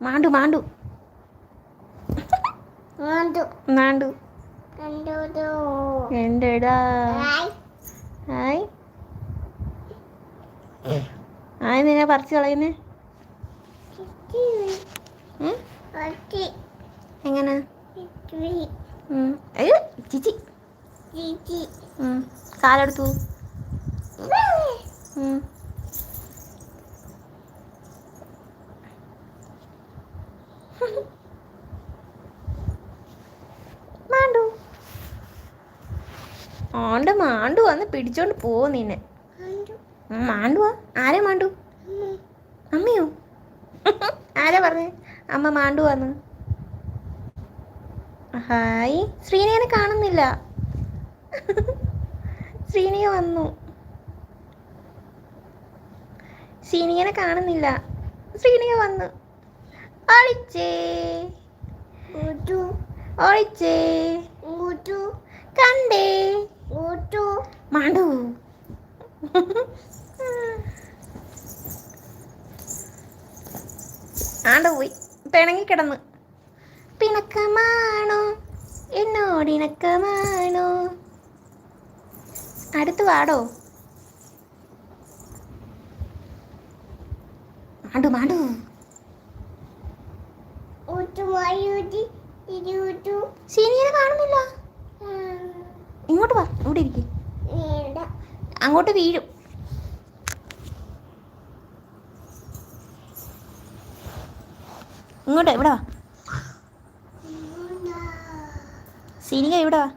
മാണ്ടു. മാണ്ടു മാണ്ടു. എന്റെടാ hi. ആയി നിന്നെ പറിച്ചു കളയുന്നേ. എങ്ങനെ. അയ്യോ ചിച്ചി. കാലെടുത്തു ഉം. മാണ്ടു ഓണ്ട് മാണ്ടു വന്ന് പിടിച്ചോണ്ട് പോവോ നിന്നെ. മാണ്ടുവാ ആരെ മാണ്ടു? അമ്മയോ? ആരാ പറഞ്ഞേ? അമ്മ മാണ്ടുവാന്ന് ഹായ്. ശ്രീനിയനെ കാണുന്നില്ല. ശ്രീനിയ വന്നു. ശ്രീനിയനെ കാണുന്നില്ല. ശ്രീനിയ വന്നു. ഒളിച്ചേ. ഒളിച്ചേ. കണ്ടേ. മാണ്ടു. ആണ്ട് പോയി. പിണങ്ങി കിടന്ന്. പിണക്കമാണോ? എന്നോടിണക്കമാണോ അടുത്ത് വാടോ. മാണ്ടു മാണ്ടു. സീനിയനെ കാണുന്നില്ല. ഇവിടെ ഇരിക്കും. അങ്ങോട്ട് വീഴും. ഇങ്ങോട്ട് ഇവിടെ വാ? സീനിക ഇവിടെ വാ?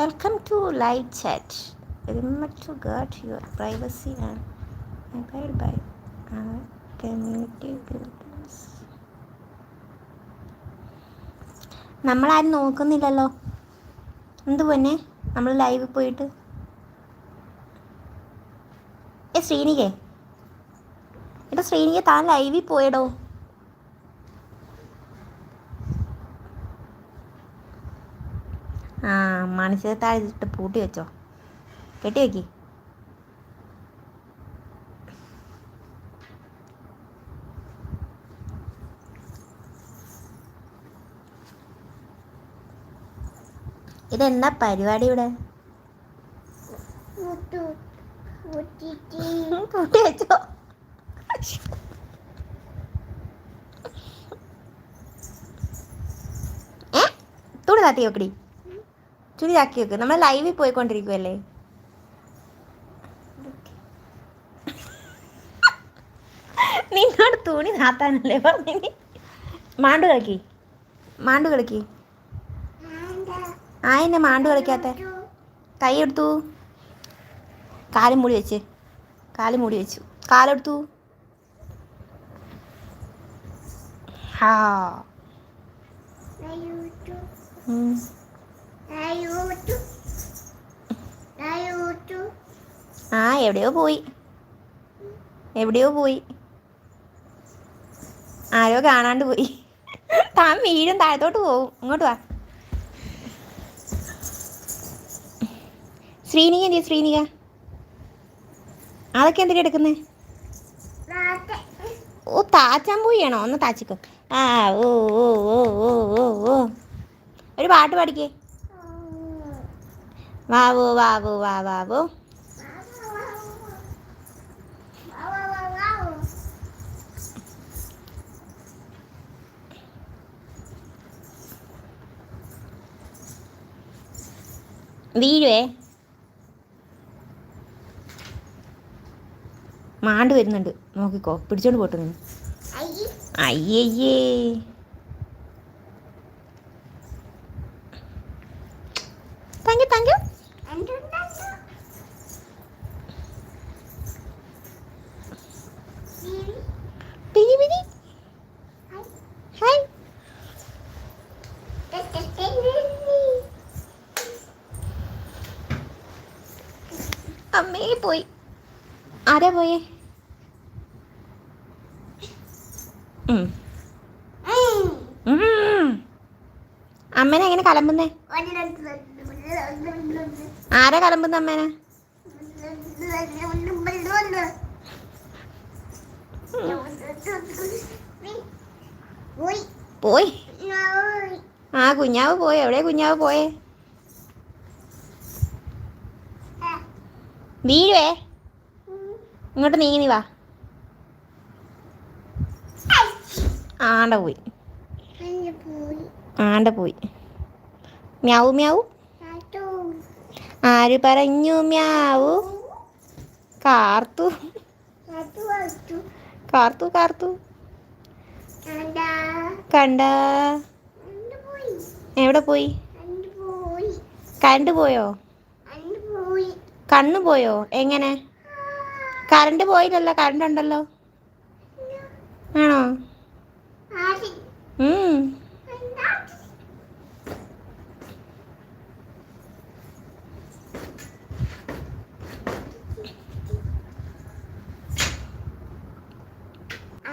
Welcome to live chat remember to guard your privacy and mobile by community guidance നമ്മളാരും നോക്കുന്നില്ലല്ലോ. എന്ത് പൊന്നെ? നമ്മൾ ലൈവിൽ പോയിട്ട്. ഏ ശ്രീനികേ. എടാ ശ്രീനിക താൻ ലൈവിൽ പോയടോ. ആ മണിച്ചത് താഴെ പൂട്ടി വെച്ചോ. കെട്ടി വെക്കി ഇതെന്താ പരിപാടി ഇവിടെ? പൂട്ടി വെച്ചോ തുണി താത്തി വെക്കടി. ചുരി താക്കി വെക്ക് നമ്മൾ ലൈവിൽ പോയിക്കൊണ്ടിരിക്കുവല്ലേ? നിന്നോട് തുണി താത്താനല്ലേ പറഞ്ഞു മാണ്ടു കളിക്കി. മാണ്ടു കളിക്കി. ആ എന്നെ മാണ്ടു കളിക്കാത്ത. കൈ എടുത്തു. കാലും മൂടി വെച്ച്. കാലും മൂടി വെച്ചു. കാലെടുത്തു. ഹാ. ആ എവിടെയോ പോയി. എവിടെയോ പോയി. ആരോ കാണാണ്ട് പോയി. താൻ വീഴും താഴത്തോട്ട് പോകും ഇങ്ങോട്ട് വാ. ശ്രീനിക എന്തിയ ശ്രീനിക? അതൊക്കെ എന്തിനാ എടുക്കുന്നേ? ഓ താച്ചാൻ പോയാണോ ഒന്ന് താച്ചിക്കോ. ആ ഓ ഓ ഓ ഓ ഓ ഓ. ഒരു പാട്ട് പാടിക്കേ. വാവോ വാവോ വാ വാവോ വീഴുവേ. മാണ്ട് വരുന്നുണ്ട്. നോക്കിക്കോ. പിടിച്ചോണ്ട് പോട്ടു നീ അയ്യയ്യേ. താങ്ക് യു താങ്ക് യു അമ്മേ പോയി. ആരാ പോയേ ഉം. ഉം. അമ്മേനെ എങ്ങനെ കലമ്പുന്നേ? ആരാ കലമ്പുന്ന അമ്മേനെ? പോയി. ആ കുഞ്ഞാവ് പോയി. എവിടെ കുഞ്ഞാവ് പോയേ? വീഴുവേ ഇങ്ങോട്ട് നീങ്ങി നീ വാ. ആണ്ട പോയി. ആണ്ട പോയി. മ്യാവു മ്യാവു. ആര് പറഞ്ഞു മ്യാവു? കാർത്തു. കാർത്തു കാർത്തു. കണ്ട. എവിടെ പോയി? കറണ്ട് പോയോ. കണ്ണു പോയോ? എങ്ങനെ? കറണ്ട് പോയില്ലല്ലോ കറണ്ട് ഉണ്ടല്ലോ. ആണോ Ari, ഉം anh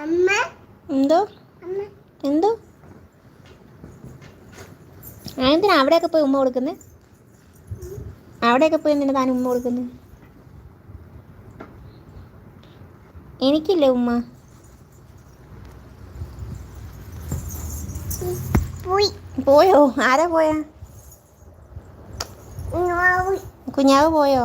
അമ്മ എന്തോ അമ്മ എന്തോ ആ, എന്തിനാ അവിടെയൊക്കെ പോയി ഉമ്മ കൊടുക്കുന്നത് അവിടെയൊക്കെ പോയി എന്തിനാ താൻ ഉമ്മ കൊടുക്കുന്നത് എനിക്കില്ലേ ഉമ്മ? പോയി. പോയോ? ആരാ പോയാ. കുഞ്ഞാവ് പോയോ?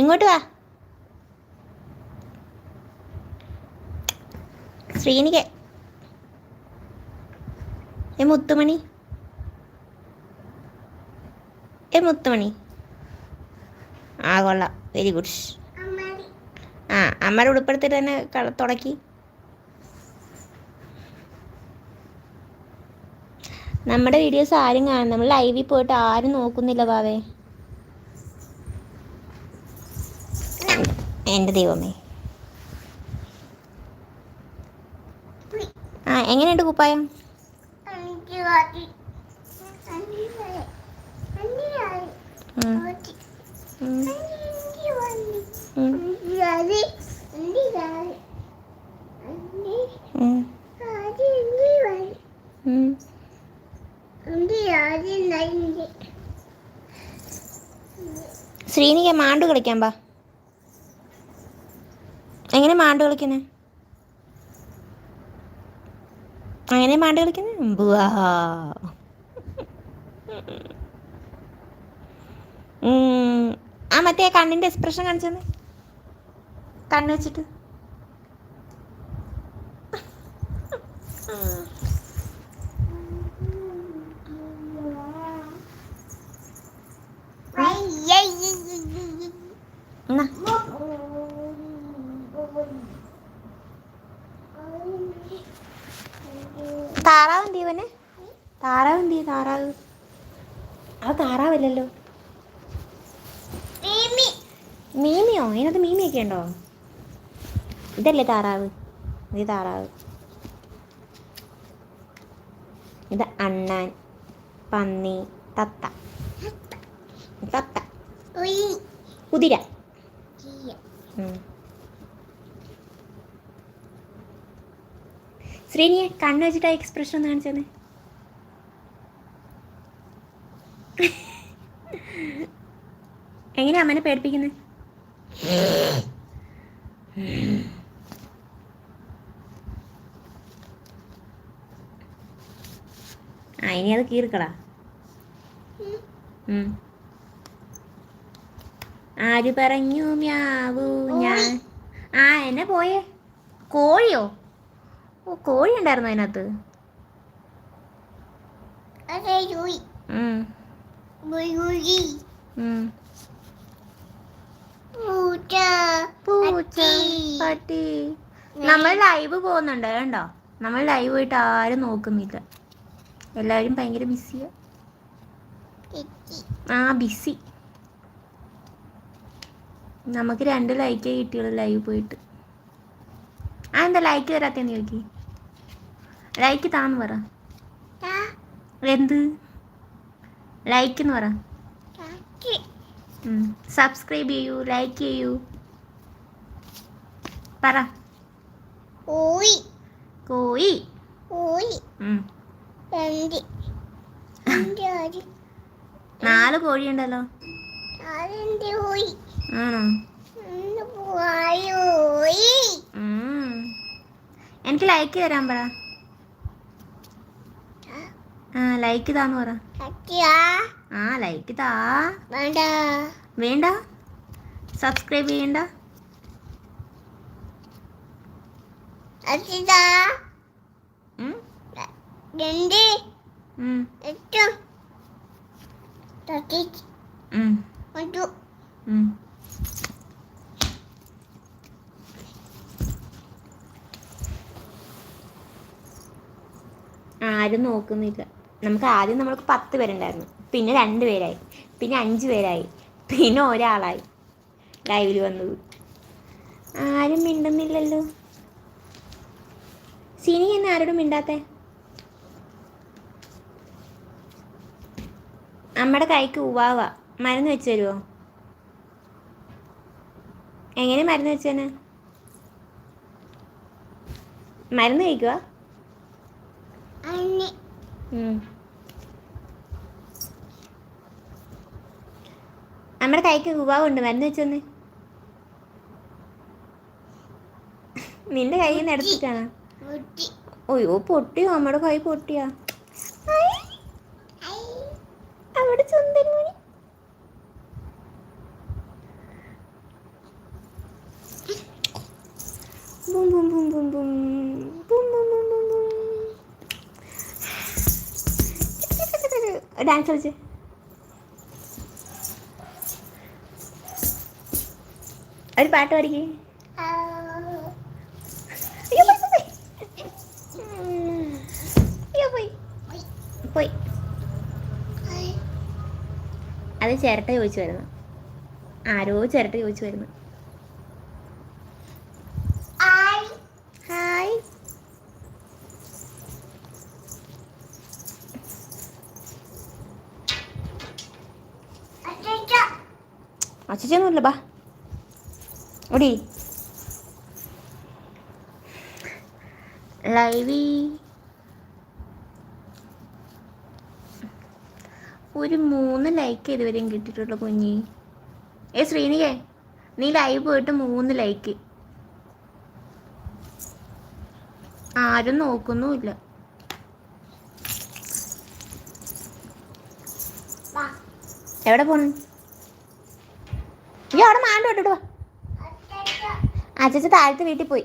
ഇങ്ങോട്ട് വാ. ശ്രീനിക ഏ മുത്തുമണി. ഏ മുത്തുമണി. ആ കൊള്ളാം. വെരി ഗുഡ് ആ അമ്മയുടെ ഉടുപ്പെടുത്തിട്ട് തന്നെ തുടക്കി. നമ്മുടെ വീഡിയോസ് ആരും കാണും നമ്മൾ ലൈവിൽ പോയിട്ട് ആരും നോക്കുന്നില്ല ബാവേ. എന്റെ ദൈവമേ ആ എങ്ങനെയുണ്ട് കുപ്പായം ശ്രീനിക്ക് മാണ്ട് കളിക്കാൻ പാ എങ്ങനെ മാണ്ട് കളിക്കുന്നേ അങ്ങനെ മാണ്ട് കളിക്കുന്നേ ബുവാ. ഉം. ആ മറ്റേ കണ്ണിന്റെ എക്സ്പ്രഷൻ കാണിച്ചെന്ന് കണ്ണ് വെച്ചിട്ട് എന്നാ താറാവ് എന്ത് ചെയ്യുവനെ താറാവ് എന്ത് ചെയ്യും താറാവ് അത് താറാവല്ലല്ലോ മീമിയോ? അതിനകത്ത് മീമിയൊക്കെ ഉണ്ടോ? ഇതല്ലേ താറാവ്. ഇത് താറാവ്. ഇത് അണ്ണാൻ പന്നി തത്ത. തത്ത. കുതിര. ശ്രീനിയെ കണ്ണ് വെച്ചിട്ട് എക്സ്പ്രഷൻ ഒന്ന് കാണിച്ചത് എങ്ങനെയാ അമ്മനെ പേടിപ്പിക്കുന്നത് ആ ഇനി അത് കീർക്കടാ. ആര് പറഞ്ഞു മ്യാവൂ ഞാൻ? ആ എന്നെ പോയേ. കോഴിയോ? ഓ കോഴി ഉണ്ടായിരുന്നു അതിനകത്ത്? ഉം, ഉം. പൂച്ച. പട്ടി. നമ്മൾ ലൈവ് പോകുന്നുണ്ട് കണ്ടോ? നമ്മൾ ലൈവ് പോയിട്ട് ആരും നോക്കുന്നില്ല. എല്ലാരും ഭയങ്കര ബിസിയാ ആ. ബിസി നമുക്ക് രണ്ട് ലൈക്കേ കിട്ടിയുള്ളൂ ലൈവ് പോയിട്ട്. ആ എന്താ ലൈക്ക് തരാത്തേന്ന് ചോദിക്കി. ലൈക്ക് താന്ന് പറ. എന്ത്? ലൈക്ക് എന്ന് പറ. സബ്സ്ക്രൈബ് ചെയ്യൂ ലൈക്ക് ചെയ്യൂ. പറ. കോയി കോയി കോയി രണ്ട്. നാല് കോഴിയുണ്ടല്ലോ. ആണോ? എനിക്ക് ലൈക്ക് തരാൻ പറ. ലൈക്ക് താന്ന് പറ. ആ ലൈക്ക് താ. വേണ്ട. വേണ്ട? സബ്സ്ക്രൈബ് ചെയ്യണ്ട? ആരും നോക്കുന്നില്ല. നമുക്ക് ആദ്യം നമ്മൾക്ക് പത്ത് പേരുണ്ടായിരുന്നു. പിന്നെ രണ്ട് പേരായി. പിന്നെ അഞ്ച് പേരായി. പിന്നെ ഒരാളായി. ലൈവിൽ വന്നത്. ആരും മിണ്ടുന്നില്ലല്ലോ. സിനി എന്നെ ആരോടും മിണ്ടാത്തേ? നമ്മുടെ കൈക്ക് ഉവാവ. മരുന്ന് വെച്ച് തരുമോ എങ്ങനെ മരുന്ന് വെച്ചേന് മരുന്ന് കഴിക്കുക നമ്മുടെ കൈക്ക് ഉവാവുണ്ട് മരുന്ന് വെച്ചൊന്ന്. നിന്റെ കൈ മുട്ടി അയ്യോ പൊട്ടിയോ? നമ്മുടെ കൈ പൊട്ടിയാ. അവിടെ സുന്ദരമണി ബും boom boom boom boom boom. Dance കളിച്ച്. ഒരു പാട്ട് പാടിക്കേ. പോയി, അത് ചിരട്ട ചോദിച്ചു വരുന്നു. ആരോ ചിരട്ട ചോദിച്ചു വരുന്നു. അച്ഛനൊന്നുമില്ല ബാ. ഓടി. ലൈവി. ഒരു മൂന്ന് ലൈക്ക് ഇതുവരെയും കിട്ടിയിട്ടുള്ള കുഞ്ഞി. ഏ ശ്രീനികേ നീ ലൈവ് പോയിട്ട് മൂന്ന് ലൈക്ക് ആരും നോക്കുന്നുമില്ല. എവിടെ പോണു? ഈ അവിടെ മാണ്ട് വിട്ടിട്ട് വാ. അച്ഛച്ച താഴത്തെ വീട്ടിൽ പോയി.